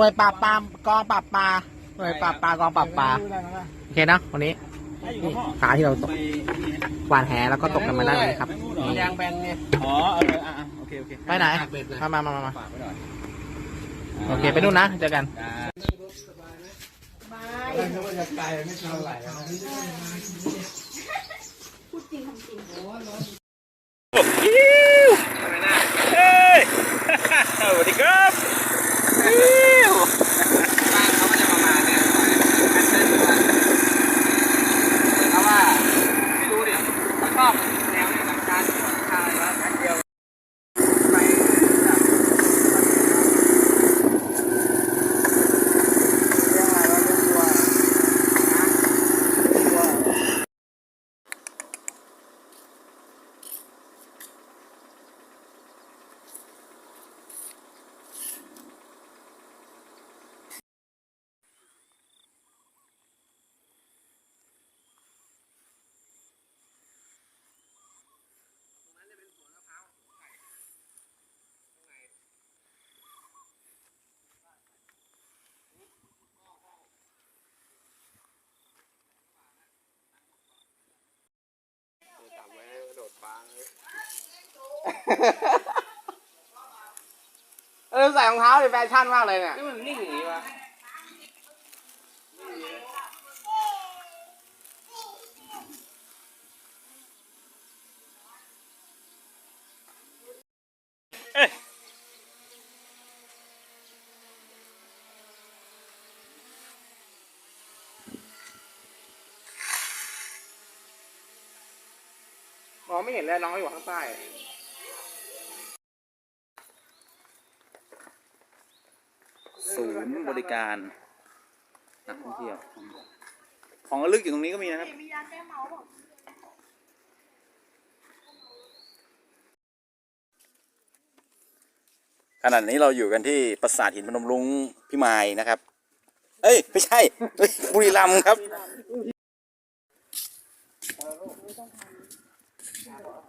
หน่วยปราบปรามกองปราบปลาหน่วยปราบปลากองปราบปลาโอเคนะวันนี้นี่ขาที่เราตกหวานแหแล้วก็ตกกันมาได้เลยครับนี่ยางแบนไงอ๋อเอออะอะโอเคโอเคไปไหนมามามามามาฝากไว้หน่อยโอเคไปนู่นนะเจอกันอ่าสวัสดีครับ บ้านเขาก็จะประมาณเนี่ยแพทเทิร์นว่าเหมือนกับว่าไม่รู้ดิเขาชอบแนวเนี่ยหลังการหลังคาอะไรวะแพ็คเดียวไปแบบเรื่องอะไรวะเรื่องตัวนะตัว เออใส่รองเท้าดิแฟชั่นมากเลยเนี่ย นี่มันนิ่งอย่างนี้วะ องไม่เห็นเลยน้องอยู่ข้างใต้ศูนย์บริการนักท่องเที่ยว ของระลึกอยู่ตรงนี้ก็มีนะครับขณะนี้เราอยู่กันที่ปราสาทหินพนมรุ้งพิมายนะครับ เอ้ย ไม่ใช่ บุรีรัมย์ครับ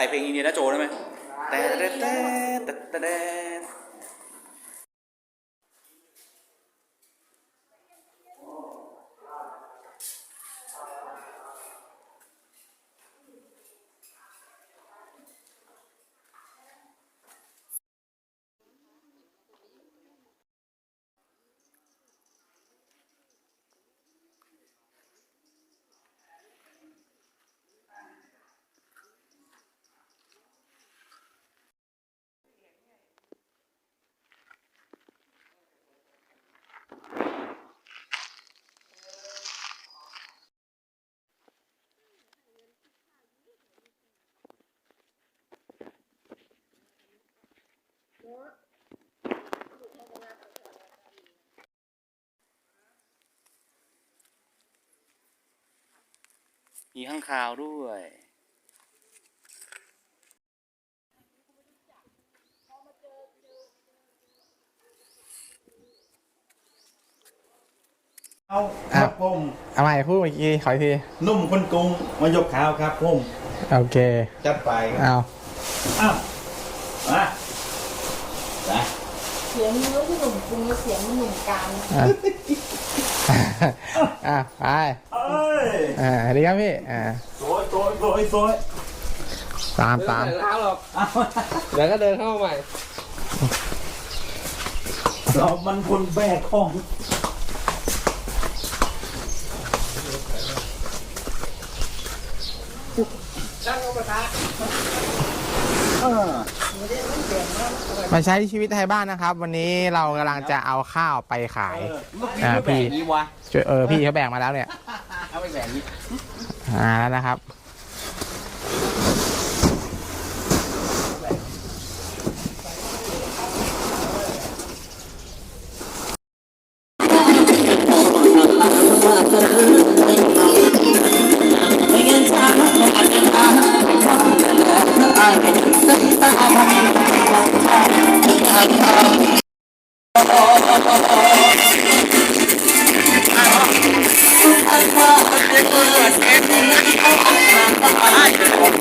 ใส่เพลงอินเดียนาโจได้ไหมแต่แต่แต่แต่ มีข้างคาวด้วย เอาครับผมเอาใหม่พูดเมื่อกี้ขออีกทีนุ่มคนกรุงมายกข้าวครับผมโอเคจัดไปครับเอาอ้าวมาไปเสียงเนื้อที่หนุ่มกรุงและเสียงหนุ่มกลาง อะอะไปเอ้ยอ่าสวัสดีครับพี่ อ่าสวยสวยสวยสวยตามตามเท้าหรอกเอาเดี๋ยวก็เดินเข้ามาใหม่ เรามันคนแบกของ มาใช้ชีวิตไทยบ้านนะครับ วันนี้เรากำลังจะเอาข้าวไปขายอ่าพี่นี่วะช่วยเออพี่เขาแบ่งมาแล้วเนี่ย เอาไปแบบนี้ อ่าแล้วนะครับ